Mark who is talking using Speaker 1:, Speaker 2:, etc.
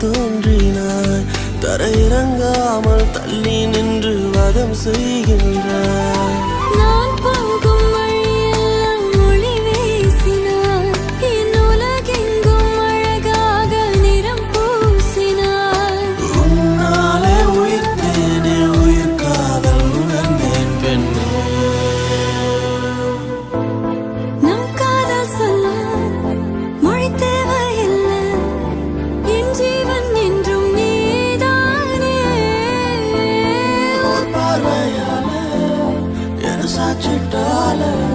Speaker 1: தோன்றினாய். தரையிறங்காமல் தள்ளி நின்று வதம் செய்கின்றாய். such a dollar.